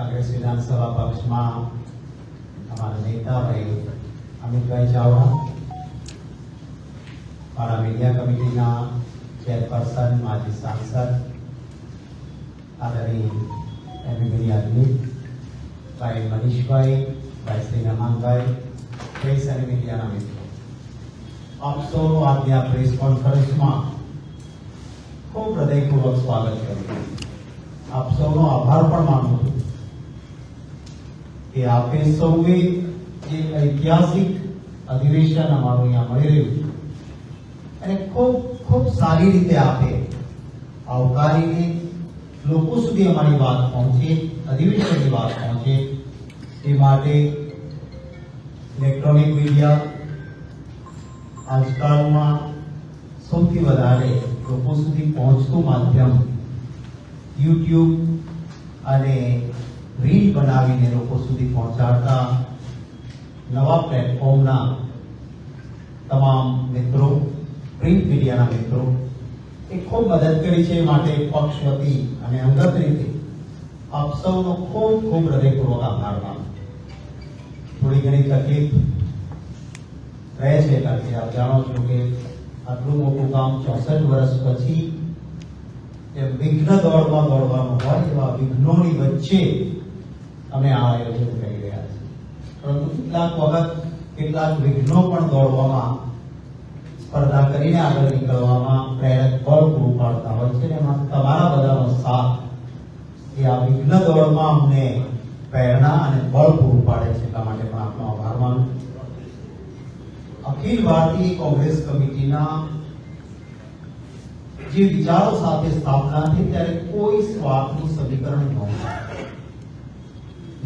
कांग्रेस विधानसभा पक्ष में हमारे नेता भाई अमित भाई चावड़ा पारा मीडिया कमिटी ना चेयरपर्सन मजी सांसद आदरणीय एमबीबी आदमी भाई मनीष भाई भाई श्री रमान भाई कई सारे मीडिया ना मित्र आप सब आज यहाँ प्रेस कॉन्फ्रेंस में खूब हृदयपूर्वक स्वागत करें आप सब आभार पर કે આપે સૌએ જે ઐતિહાસિક અધિવેશન અમારું અહીંયા મળી રહ્યું છે અને ખૂબ ખૂબ સારી રીતે આપે આવકારીને લોકો સુધી અમારી વાત પહોંચે અધિવેશનની વાત પહોંચે એ માટે ઇલેક્ટ્રોનિક મીડિયા આજકાલમાં સૌથી વધારે લોકો સુધી પહોંચતું માધ્યમ યુટ્યુબ અને રીલ બનાવીને લોકો સુધી પહોંચાડતા નવા પ્લેટફોર્મના તમામ મિત્રો પ્રિન્ટ મીડિયાના મિત્રો એ ખૂબ મદદ કરી છે માટે પક્ષ વતી અને અંગત રીતે આપ સૌનો ખૂબ ખૂબ હૃદયપૂર્વક આભાર માનું થોડી ઘણી તકલીફ રહે છે કારણ કે આપ જાણો છો કે આટલું મોટું કામ ચોસઠ વર્ષ પછી જે વિઘ્ન દોડમાં દોડવાનું હોય એવા વિઘ્નોની વચ્ચે અને આ આયોજન કરી રહ્યા છે પરંતુ કેટલાક વખત કેટલાક વિઘ્નો પણ દોડવામાં સ્પર્ધા કરીને આગળ નીકળવામાં પ્રેરક બળ પૂરું પાડતા હોય છે એમાં તમારા બધાનો સાથ એ આ વિઘ્ન દોડમાં અમને પ્રેરણા અને બળ પૂરું પાડે છે એટલા માટે પણ આપનો આભાર માનું અખિલ ભારતીય કોંગ્રેસ કમિટીના જે વિચારો સાથે સ્થાપના થઈ ત્યારે કોઈ સ્વાર્થનું સમીકરણ નહોતું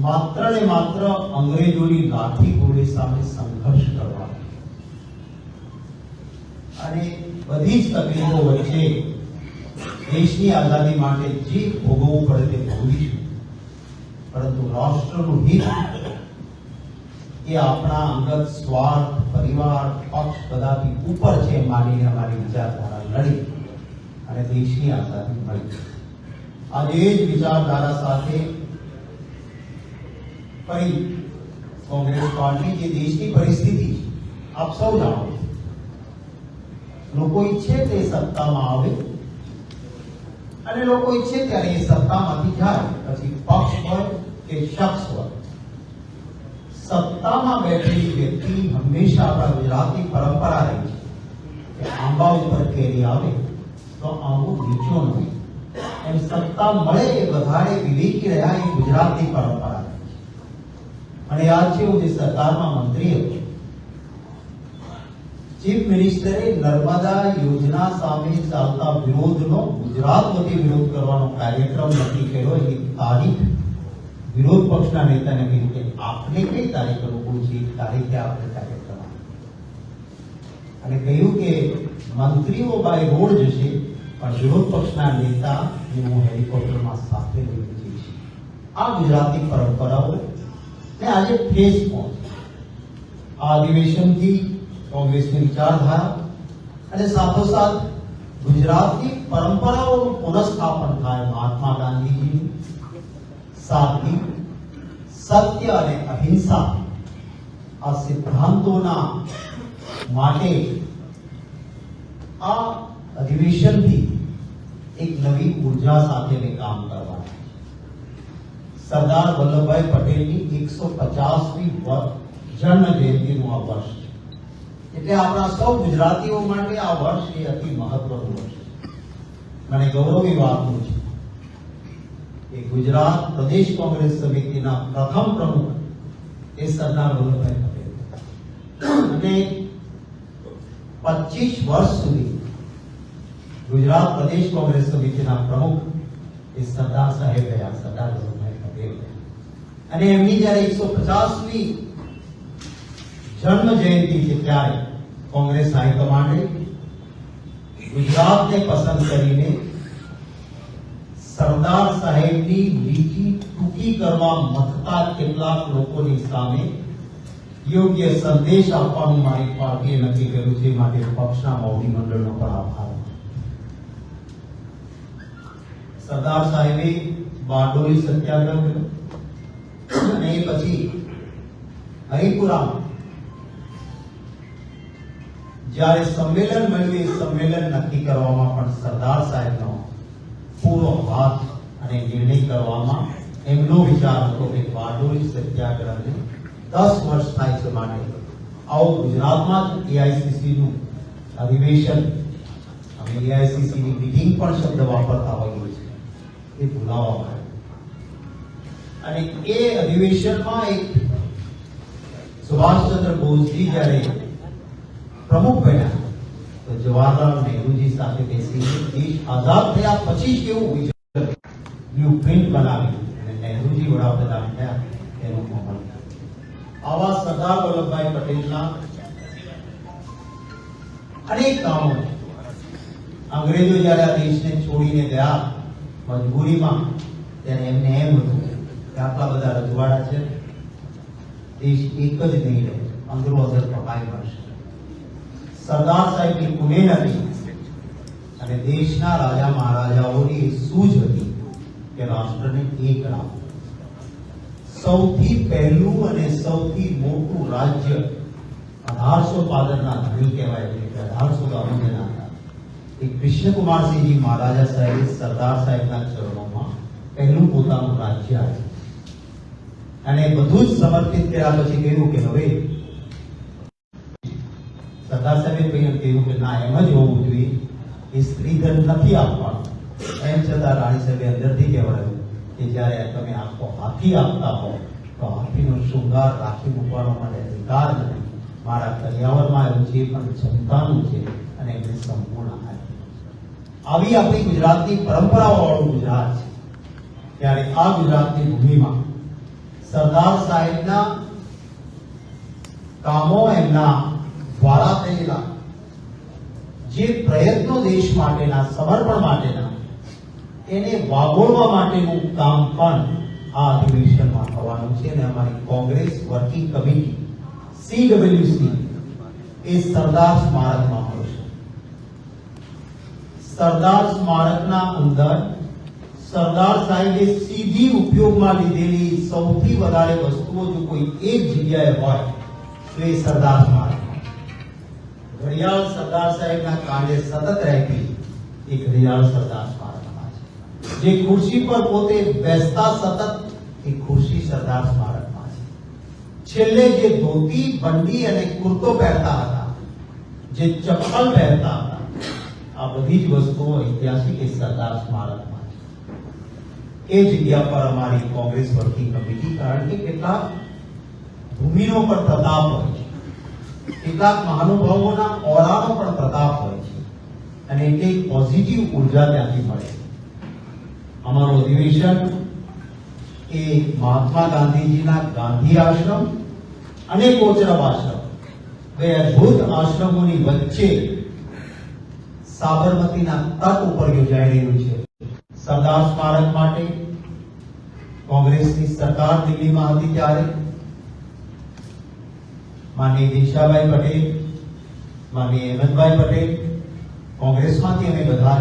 માત્ર ને માત્ર અંગ્રેજોની લાઠી ગોળી સામે સંઘર્ષ કરવા અને બધી જ તકલીફો વચ્ચે દેશની આઝાદી માટે જે ભોગવવું પડે તે ભોગવીશું પરંતુ રાષ્ટ્રનું હિત એ આપણા અંગત સ્વાર્થ પરિવાર પક્ષ બધાથી ઉપર છે માનીને અમારી વિચારધારા લડી અને દેશની આઝાદી મળી આજે એ જ વિચારધારા સાથે परी कांग्रेस पार्टी के देश की परिस्थिति आप सब जाओ लोग इच्छे थे सत्ता में आवे अरे लोग इच्छे थे अरे सत्ता में थी क्या कभी पक्ष पर के शख्स पर सत्ता में बैठे व्यक्ति हमेशा पर गुजराती परंपरा रही कि आंबा ऊपर के लिए आवे तो आंबो नीचो नहीं सत्ता मड़े के बधारे विवेक की रहा ये गुजराती परंपरा અને આજે ઉજેસર કારમા મંત્રી ચીફ મિનીસ્ટરે नर्मदा યોજના સામે સાлта વિરોધનો ગુજરાતપતિ વિરોધ કરવાનો કાર્યક્રમ નક્કી કર્યો છે કે તારીખ વિરોધ પક્ષના નેતાને કે આપની કઈ તારીખ રૂપ છે તારીખે આપનો કાર્યક્રમ અને કહ્યું કે મંત્રીઓ બાયરોડ જેસી પર વિરોધ પક્ષના નેતા જેઓ હેલિકોપ્ટર માં સાથે લઈને જશે આ ગુજરાતી પરંપરાઓ मैं आगे फेस पहुंचा अधिवेशन थी कांग्रेस की विचारधारा अरे साथों साथ गुजरात की परंपरा और पुनस्थापन था महात्मा गांधी जी साथ ही सत्य और अहिंसा और सिद्धांतों माटे आ अधिवेशन भी एक नवी ऊर्जा साथे में काम करवा है सरदार वल्लभ भाई पटेल की 150वीं वर्ष जन्मदिवस के अवसर पर એટલે આપના સૌ ગુજરાતીઓ માટે આ વર્ષ એ અતિ મહત્વનો છે મને ગૌરવની વાત છે એ ગુજરાત દલેશ કોંગ્રેસ સમિતિના પ્રથમ પ્રમુખ એ સરદાર વલ્લભભાઈ પટેલ અને 25 વર્ષ સુધી ગુજરાત દલેશ કોંગ્રેસ સમિતિના પ્રમુખ એ સરદાર સાહેબ રહ્યા સરદાર અને એમની જ્યારે એકસો પચાસમી જન્મ જયંતિ છે ત્યારે કોંગ્રેસ હાઈકમાન્ડે ગુજરાતને પસંદ કરીને સરદાર સાહેબની લીટી ટૂંકી કરવા મથતા કેટલાક લોકોની સામે યોગ્ય સંદેશ આપવાનું મારી પાર્ટીએ નક્કી કર્યું છે માટે પક્ષના મોવડી મંડળનો પણ આભાર સરદાર સાહેબે બારડોલી સત્યાગ્રહ કર્યો અને એ પછી હરિપુરામ જ્યારે સંમેલન મળ્યું એ સંમેલન નક્કી કરવામાં પણ સરદાર સાહેબનો પૂરો હાથ અને નિર્ણય કરવામાં એમનો વિચાર હતો કે બારડોલી સત્યાગ્રહને દસ વર્ષ થાય છે માટે આવું ગુજરાતમાં એઆઈસીસીનું અધિવેશન અમે એઆઈસીસીની મિટિંગ પણ શબ્દ વાપરતા હોઈએ છીએ એ ભૂલાવવામાં અને એ અધિવેશનમાં એક સુભાષચંદ્ર બોઝજી જ્યારે પ્રમુખ બન્યા તો જવાહરલાલ નહેરુજી સાથે બેસી દેશ આઝાદ થયા પછી કેવું વિઝન પ્રિન્ટ બનાવી અને નહેરુજી વડાપ્રધાન થયા તેનું અમલ આવા સરદાર વલ્લભભાઈ પટેલના અનેક કામો અંગ્રેજો જ્યારે આ દેશને છોડીને ગયા મજબૂરીમાં ત્યારે એમને એમ હતું આટલા બધા રજવાડા છે દેશ એક જ નહીં રહે અંગ્રેજો પકાઈ મળશે સરદાર સાહેબની કુનેન હતી અને દેશના રાજા મહારાજાઓની સૂઝ હતી કે રાષ્ટ્રને એક રાખવું સૌથી પહેલું અને સૌથી મોટું રાજ્ય અઢારસો પાદરના ધણી કહેવાય છે કે અઢારસો ગામોના હતા એ કૃષ્ણકુમારસિંહજી મહારાજા સાહેબ સરદાર સાહેબના ચરણોમાં પહેલું પોતાનું રાજ્ય આવ્યું અને બધું જ સમર્પિત કર્યા પછી કહ્યું કે હવે સરદાર કહ્યું કહ્યું કે ના એમ જ હોવું જોઈએ એ સ્ત્રીધન નથી આપવાનું એમ છતાં રાણી સાહેબે અંદરથી કહેવાયું કે જ્યારે તમે આખો હાથી આપતા હો તો હાથીનો શૃંગાર રાખી મૂકવાનો મને અધિકાર નથી મારા કરિયાવરમાં એવું જે પણ ક્ષમતાનું છે અને એમને સંપૂર્ણ આવી આપણી ગુજરાતની પરંપરાઓવાળું ગુજરાત છે ત્યારે આ ગુજરાતની ભૂમિમાં સરદાર સાહેબના કામો એમના દ્વારા થયેલા જે પ્રયત્નો દેશ માટેના સમર્પણ માટેના એને વાગોળવા માટેનું કામ પણ આ અધિવેશનમાં થવાનું છે અને અમારી Congress working committee C CWC એ સરદાર સ્મારકમાં હોય છે સરદાર સ્મારકના અંદર सरदार साहब सीधी उपयोग में लीधेली सौथी वस्तुओं जो कोई एक जगह हो सरदार मार घड़ियाल सरदार साहब ना सतत रहती एक घड़ियाल सरदार मार जे कुर्सी पर पोते बैसता सतत एक कुर्सी सरदार मार धोती बंडी अने कुर्तो पहनता चप्पल पहनता था अब वस्तुओं ऐतिहासिक सरदार मार એ જગ્યા પર અમારી કોંગ્રેસ ભરતી કમિટી કારણ કે કેટલાક ભૂમિનો પણ પ્રતાપ હોય છે કેટલાક મહાનુભાવોના ઓરાનો પણ પ્રતાપ હોય છે અને એટલે પોઝિટિવ ઉર્જા ત્યાંથી મળે અમારું અધિવેશન એ મહાત્મા ગાંધીજીના ગાંધી આશ્રમ અને કોચરબ આશ્રમ બે અદ્ભુત આશ્રમોની વચ્ચે સાબરમતીના તટ ઉપર યોજાઈ રહ્યું છે સરદાર સ્મારક માટે કોંગ્રેસની સરકાર દિલ્હીમાં હતી ત્યારે માની દિશાભાઈ પટેલ માનની હેમંતભાઈ પટેલ કોંગ્રેસમાંથી અમે બધા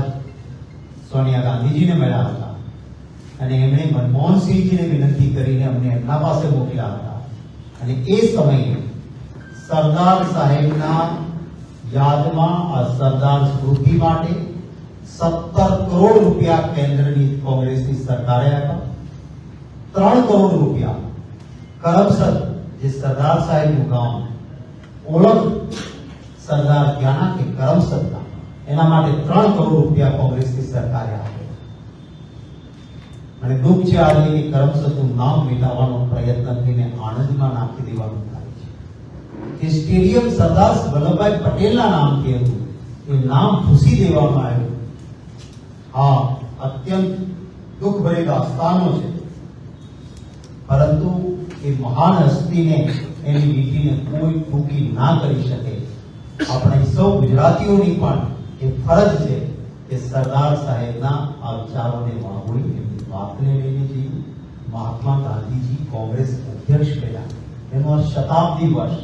સોનિયા ગાંધીજીને મળ્યા હતા અને એમણે મનમોહનસિંહજીને વિનંતી કરીને અમને એમના પાસે મોકલ્યા હતા અને એ સમયે સરદાર સાહેબના યાદમાં આ સરદાર સ્મૃતિ માટે 70 કરોડ રૂપિયા કેન્દ્રની કોંગ્રેસની સરકારે આપ્યા 3 કરોડ રૂપિયા કરમસદ જે સરદાર સાહેબ નું નામ ઓળખ સરદાર જનાક એ કરમસદ કા એના માટે 3 કરોડ રૂપિયા કોંગ્રેસની સરકારે આપ્યા અને દુખ છે આલીની કરમસદ નું નામ લેતાવાનો પ્રયત્ન કરીને આણંદમાં નામ ફી દેવાનો થાય છે જે સ્ટેડિયમ સરદાર વલ્લભભાઈ પટેલના નામથી હતું એ નામ ફુસી દેવામાં આવે આ અત્યંત દુઃખભરી દાસ્તાનો છે પરંતુ એ મહાન હસ્તીને એની વિધિને કોઈ ટૂંકી ના કરી શકે આપણે સૌ ગુજરાતીઓની પણ એ ફરજ છે કે સરદાર સાહેબના આ વિચારોને વાવવી એમની વાતને લઈને જઈએ મહાત્મા ગાંધીજી કોંગ્રેસ અધ્યક્ષ રહ્યા એનો શતાબ્દી વર્ષ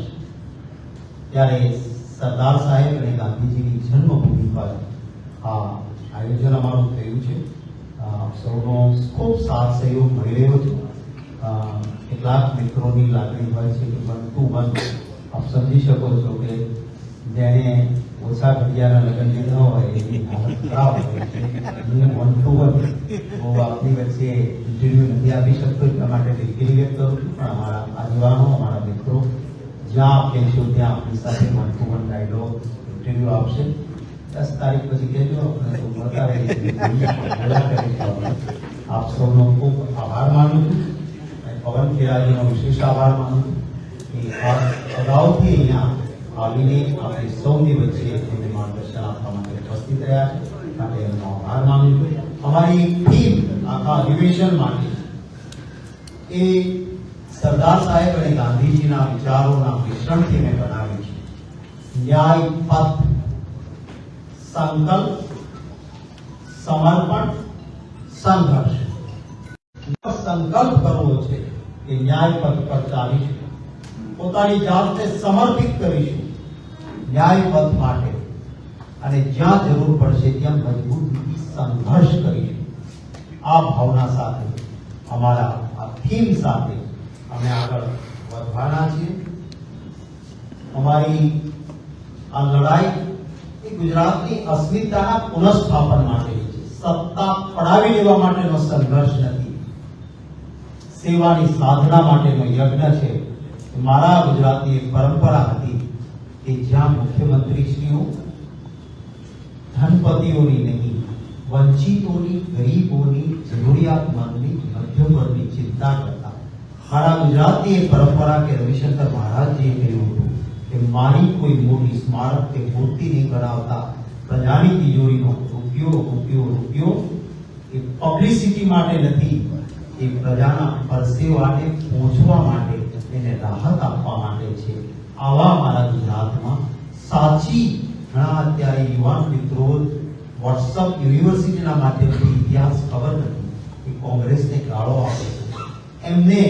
ત્યારે સરદાર સાહેબ અને ગાંધીજીની જન્મભૂમિ પર આ આયોજન અમારું થયું છે સૌનો ખૂબ સાથ સહયોગ મળી રહ્યો છે કેટલાક મિત્રોની લાગણી હોય છે કે બનતું બનતું આપ સમજી શકો છો કે જેને ઓછા ઘડિયાના લગ્ન ન હોય એની હાલત ખરાબ હોય હું વન ટુ વન હું આપની વચ્ચે ઇન્ટરવ્યૂ નથી આપી શકતો એટલા માટે દિલગીરી વ્યક્ત કરું છું પણ અમારા આગેવાનો અમારા મિત્રો જ્યાં આપ કહેશો ત્યાં આપની સાથે one to one dialogue interview આપશે દસ તારીખ પછી કહેજો આપ સૌનો ખૂબ આભાર માનું છું પવન ખેરાજીનો વિશેષ આભાર માનું છું અગાઉથી અહીંયા આવીને આપણી સૌની વચ્ચે અમને માર્ગદર્શન આપવા માટે ઉપસ્થિત રહ્યા છે માટે એમનો આભાર માનું છું અમારી થીમ આખા અધિવેશન માટે એ સરદાર સાહેબ અને ગાંધીજીના વિચારોના મિશ્રણથી મેં બનાવી છે ન્યાય પથ સંકલ્પ સમર્પણ સંઘર્ષ સંકલ્પ કરવો છે કે ન્યાય પથ પર ચાલીશું પોતાની જાતને સમર્પિત કરીશું ન્યાય પથ માટે અને જ્યાં જરૂર પડશે ત્યાં મજબૂતીથી સંઘર્ષ કરીશું આ ભાવના સાથે અમારા આ થીમ સાથે અમે આગળ વધવાના છીએ અમારી આ લડાઈ गुजरात ने अस्मिता का पुनरस्थापन मांगे सत्ता પડાવી લેવા માટેનો સંદર્ભ નથી સેવા ની સાધના માટે એ यज्ञ છે મારા ગુજરાતી પરંપરા હતી કે જ્યાં મુખ્યમંત્રી શું ધનપતિઓની નહીં વંચિતોની ગરીબોની જરૂરિયાત માંગની મધ્યમ વર્ગી ચિંતા કરતા આરા ગુજરાતી પરંપરા કે રવિશંકર મહારાજ જી કે કે મારી કોઈ મોટી સ્મારક કે મૂર્તિ નહીં બનાવતા પ્રજાની તિજોરીનો રૂપિયો રૂપિયો રૂપિયો એ પબ્લિસિટી માટે નથી એ પ્રજાના પરસેવાને પહોંચવા માટે એને રાહત આપવા માટે છે આવા મારા ગુજરાતમાં સાચી ઘણા અત્યારે યુવાન મિત્રો વોટ્સઅપ યુનિવર્સિટીના માધ્યમથી ઇતિહાસ ખબર નથી કે કોંગ્રેસને ગાળો આપે છે એમને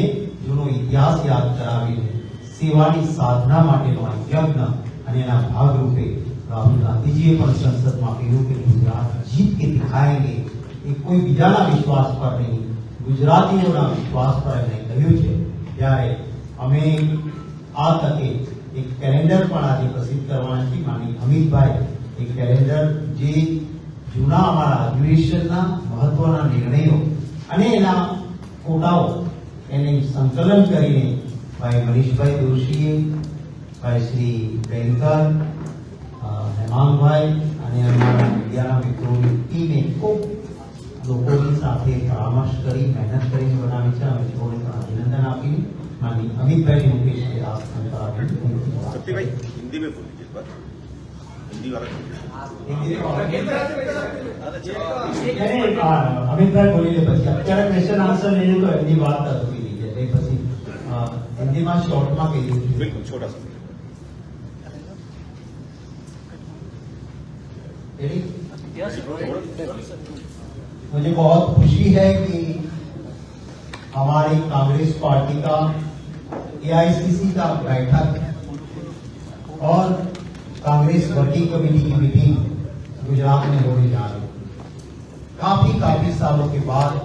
જૂનો ઇતિહાસ યાદ કરાવીને સેવાની સાધના માટેનો આ યજ્ઞ અને એના ભાગરૂપે રાહુલ ગાંધીજીએ પણ સંસદમાં કહ્યું કે ગુજરાત જીત કે દિખાયેંગે એ કોઈ બીજાના વિશ્વાસ પર નહીં ગુજરાતીઓના વિશ્વાસ પર એમણે કહ્યું છે ત્યારે અમે આ તકે એક કેલેન્ડર પણ આજે પ્રસિદ્ધ કરવાના છે માની અમિતભાઈ એ કેલેન્ડર જે જૂના અમારા અધિવેશનના મહત્વના નિર્ણયો અને એના ફોટાઓ એને સંકલન કરીને ભાઈ મનીષભાઈ દોશીએ ભાઈ શ્રી બેનકર હેમાંગભાઈ અને અમારા મીડિયાના મિત્રોની ટીમે ખૂબ લોકોની સાથે પરામર્શ કરી મહેનત કરીને બનાવી છે અમે છોડને પણ અભિનંદન આપી માની અમિતભાઈ મુકેશ કે આપ સત્યભાઈ હિન્દી મેં બોલી जिस बात हिंदी વાળા અમિતભાઈ બોલી લે પછી અત્યારે ક્વેશ્ચન આન્સર લઈએ તો એમની વાત અધૂરી રહી જાય પછી मुझे बहुत खुशी है कि हमारी कांग्रेस पार्टी का एआईसीसी का बैठक और कांग्रेस वर्किंग कमेटी की मीटिंग गुजरात में होने जा रही काफी काफी सालों के बाद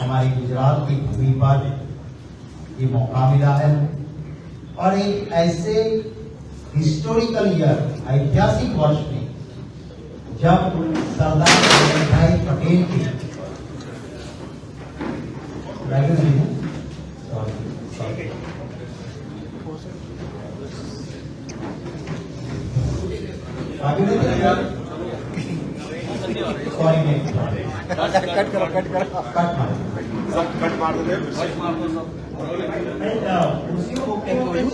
हमारी गुजरात की भूमि पर ये मौका मिला है और एक ऐसे हिस्टोरिकल ईयर ऐतिहासिक वर्ष में जब सरदार वल्लभ भाई पटेल के cut cut cut cut cut cut cut cut cut cut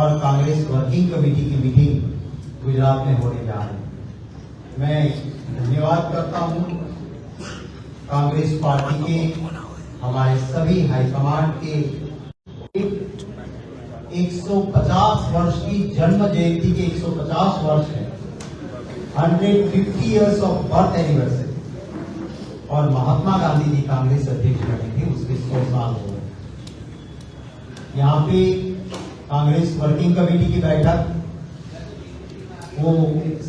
और कांग्रेस वर्किंग कमेटी की मीटिंग गुजरात में होने जा रही मैं धन्यवाद करता हूँ कांग्रेस पार्टी के हमारे सभी हाईकमांड के 150 वर्ष की जन्म जयंती के 150 वर्ष है 150 इयर्स ऑफ बर्थ एनिवर्सरी और महात्मा गांधी जी कांग्रेस अध्यक्ष बने थे उसके सौ साल हो गए यहाँ पे कांग्रेस वर्किंग कमेटी की बैठक वो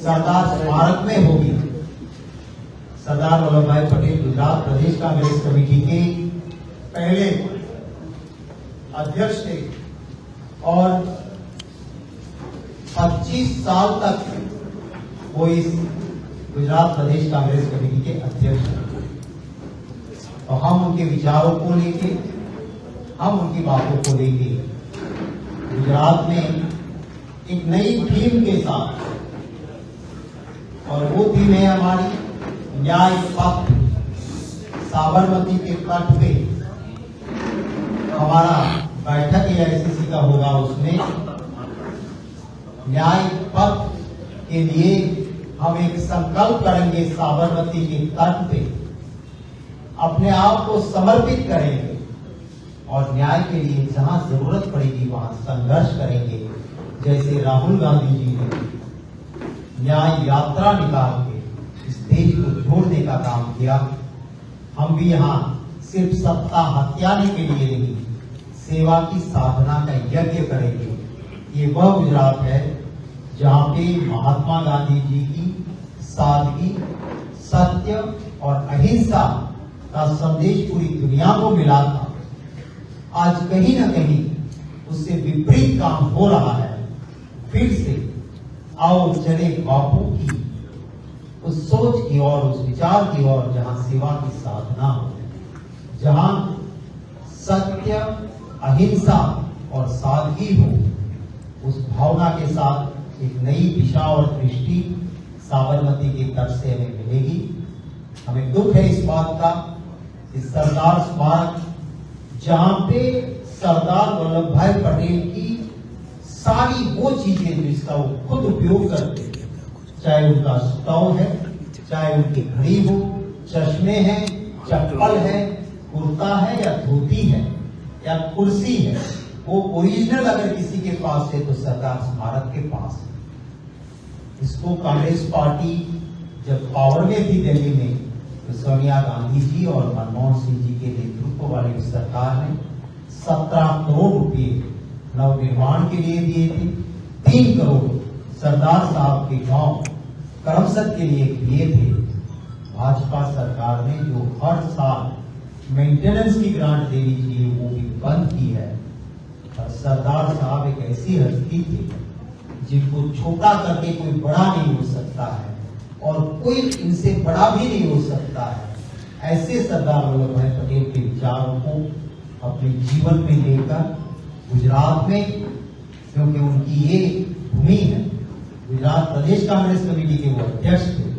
सरदार स्मारक में होगी सरदार वल्लभ भाई पटेल गुजरात प्रदेश कांग्रेस कमेटी के पहले अध्यक्ष थे और 25 साल तक वो इस गुजरात प्रदेश कांग्रेस कमेटी के अध्यक्ष थे और तो हम उनके विचारों को लेके हम उनकी बातों को लेके गुजरात में एक नई थीम के साथ और वो थीम है हमारी न्याय पथ साबरमती के तट पे हमारा बैठक ए एसीसी का होगा उसमें न्याय पथ के लिए हम एक संकल्प करेंगे साबरमती के तट पे अपने आप को समर्पित करेंगे और न्याय के लिए जहां जरूरत पड़ेगी वहां संघर्ष करेंगे जैसे राहुल गांधी जी ने न्याय यात्रा निकाल के इस देश को जोड़ने का काम किया हम भी यहाँ सिर्फ सत्ता हत्याने के लिए नहीं सेवा की साधना का यज्ञ करेंगे ये वह गुजरात है जहाँ पे महात्मा गांधी जी की सादगी सत्य और अहिंसा का संदेश पूरी दुनिया को मिला था आज कहीं ना कहीं उससे विपरीत काम हो रहा है फिर से आओ चले बापू की उस सोच की ओर उस विचार की ओर जहां सेवा की साधना हो जहां सत्य अहिंसा और सादगी हो उस भावना के साथ एक नई दिशा और दृष्टि साबरमती के तट से हमें मिलेगी हमें दुख है इस बात का इस सरदार स्मारक जहां पे सरदार वल्लभ भाई पटेल की सारी वो चीजें जिसका वो खुद उपयोग करते चाहे उनका स्टोव है चाहे उनकी घड़ी हो चश्मे हैं चप्पल है कुर्ता है या धोती है या कुर्सी है वो ओरिजिनल अगर किसी के पास है तो सरदार स्मारक के पास है इसको कांग्रेस पार्टी जब पावर में थी दिल्ली में तो सोनिया गांधी जी और मनमोहन सिंह जी के नेतृत्व वाली सरकार ने सत्रह करोड़ नव नवनिर्माण के लिए दिए थे तीन करोड़ सरदार साहब के गांव करमसद के लिए दिए थे भाजपा सरकार ने जो हर साल मेंटेनेंस की ग्रांट देनी चाहिए वो भी बंद की है और सरदार साहब एक ऐसी हस्ती थी जिनको छोटा करके कोई बड़ा नहीं हो सकता है और कोई इनसे बड़ा भी नहीं हो सकता है ऐसे सरदार वल्लभ भाई पटेल के विचारों को अपने जीवन में लेकर गुजरात में क्योंकि उनकी ये भूमि है गुजरात प्रदेश कांग्रेस कमेटी के वो अध्यक्ष थे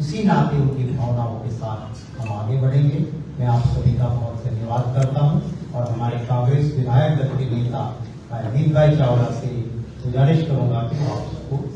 उसी नाते उनकी भावनाओं के साथ हम आगे बढ़ेंगे मैं आप सभी का बहुत धन्यवाद करता हूँ और हमारे कांग्रेस विधायक दल के नेता अरविंद भाई चावला से गुजारिश करूंगा कि आप सबको